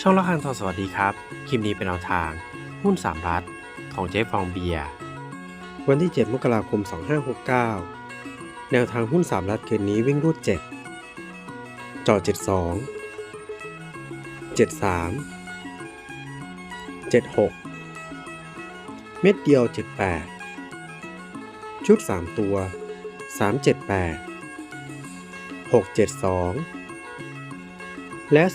ช่องละคังทองสวัสดีครับ คลิปนี้เป็นแนวทาง หุ้น3รัฐของเจ๊ฟองเบียร์ วันที่ 7 มกราคม 2569 แนวทางหุ้น3รัฐคืนนี้วิ่งรูด 7 จอ 72 73 76 เม็ดเดียว 78 ชุด 3 ตัว 378 672 และ 475